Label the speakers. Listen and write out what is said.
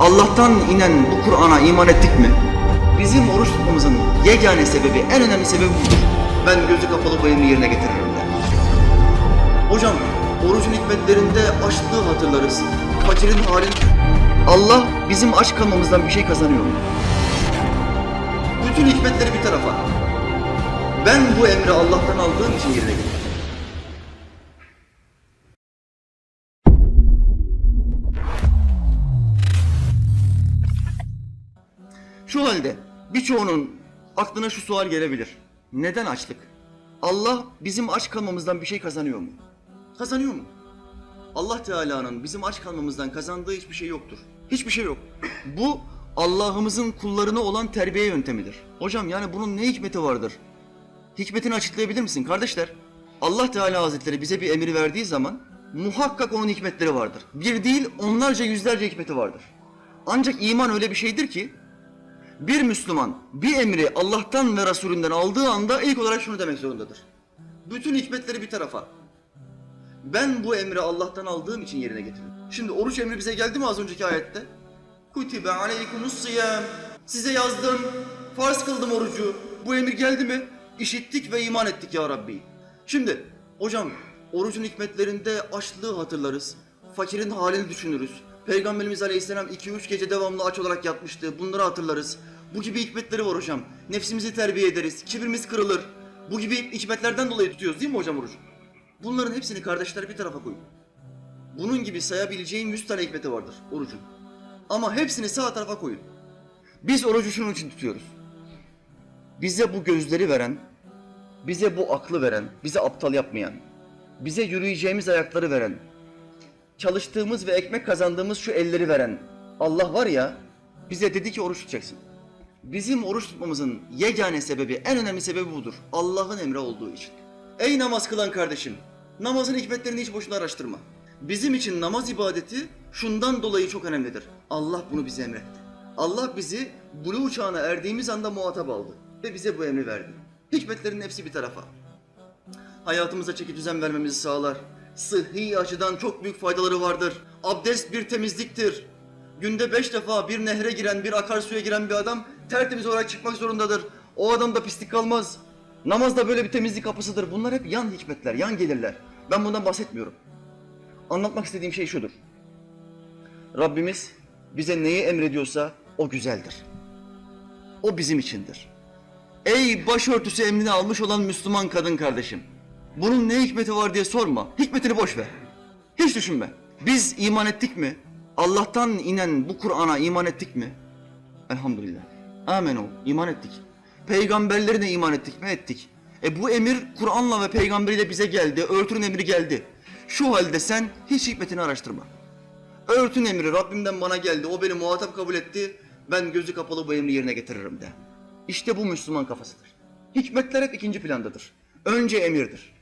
Speaker 1: Allah'tan inen bu Kur'an'a iman ettik mi? Bizim oruç tutmamızın yegane sebebi, en önemli sebebi budur. Ben gözü kapalı bu yerine getiririm de. Hocam, orucun hikmetlerinde açlığı hatırlarız. Fakirin halini... Allah bizim aç kalmamızdan bir şey kazanıyor mu? Bütün hikmetleri bir tarafa. Ben bu emri Allah'tan aldığım için yerine getirdim. Şu halde birçoğunun aklına şu sual gelebilir. Neden açlık? Allah bizim aç kalmamızdan bir şey kazanıyor mu? Kazanıyor mu? Allah Teala'nın bizim aç kalmamızdan kazandığı hiçbir şey yoktur. Hiçbir şey yok. Bu Allah'ımızın kullarına olan terbiye yöntemidir. Hocam yani bunun ne hikmeti vardır? Hikmetini açıklayabilir misin kardeşler? Allah Teala Hazretleri bize bir emir verdiği zaman muhakkak onun hikmetleri vardır. Bir değil onlarca yüzlerce hikmeti vardır. Ancak iman öyle bir şeydir ki bir Müslüman bir emri Allah'tan ve Resulünden aldığı anda ilk olarak şunu demek zorundadır. Bütün hikmetleri bir tarafa. Ben bu emri Allah'tan aldığım için yerine getirdim. Şimdi oruç emri bize geldi mi az önceki ayette? Kutibe aleykumus siyam. Size yazdım, farz kıldım orucu. Bu emir geldi mi? İşittik ve iman ettik ya Rabbi. Şimdi hocam orucun hikmetlerinde açlığı hatırlarız. Fakirin halini düşünürüz. Peygamberimiz Aleyhisselam 2-3 gece devamlı aç olarak yatmıştı. Bunları hatırlarız. Bu gibi hikmetleri var hocam. Nefsimizi terbiye ederiz. Kibirimiz kırılır. Bu gibi hikmetlerden dolayı tutuyoruz değil mi hocam orucu? Bunların hepsini kardeşler bir tarafa koyun. Bunun gibi sayabileceğim 100 tane hikmeti vardır orucun. Ama hepsini sağ tarafa koyun. Biz orucu şunun için tutuyoruz. Bize bu gözleri veren, bize bu aklı veren, bize aptal yapmayan, bize yürüyeceğimiz ayakları veren, çalıştığımız ve ekmek kazandığımız şu elleri veren Allah var ya bize dedi ki oruç tutacaksın. Bizim oruç tutmamızın yegane sebebi, en önemli sebebi budur. Allah'ın emri olduğu için. Ey namaz kılan kardeşim, namazın hikmetlerini hiç boşuna araştırma. Bizim için namaz ibadeti şundan dolayı çok önemlidir. Allah bunu bize emretti. Allah bizi buluğ çağına erdiğimiz anda muhatap aldı ve bize bu emri verdi. Hikmetlerin hepsi bir tarafa. Hayatımıza çeki düzen vermemizi sağlar. Sıhhi açıdan çok büyük faydaları vardır. Abdest bir temizliktir. Günde beş defa bir nehre giren, bir akarsuya giren bir adam tertemiz olarak çıkmak zorundadır. O adamda pislik kalmaz. Namaz da böyle bir temizlik kapısıdır. Bunlar hep yan hikmetler, yan gelirler. Ben bundan bahsetmiyorum. Anlatmak istediğim şey şudur. Rabbimiz bize neyi emrediyorsa o güzeldir. O bizim içindir. Ey başörtüsü emrini almış olan Müslüman kadın kardeşim. Bunun ne hikmeti var diye sorma. Hikmetini boş ver. Hiç düşünme. Biz iman ettik mi? Allah'tan inen bu Kur'an'a iman ettik mi? Elhamdülillah. Amen ol. İman ettik. Peygamberlerine iman ettik mi? Ettik. E bu emir Kur'an'la ve peygamberiyle bize geldi. Örtünün emri geldi. Şu halde sen hiç hikmetini araştırma. Örtün emri Rabbimden bana geldi. O beni muhatap kabul etti. Ben gözü kapalı bu emri yerine getiririm de. İşte bu Müslüman kafasıdır. Hikmetler hep ikinci plandadır. Önce emirdir.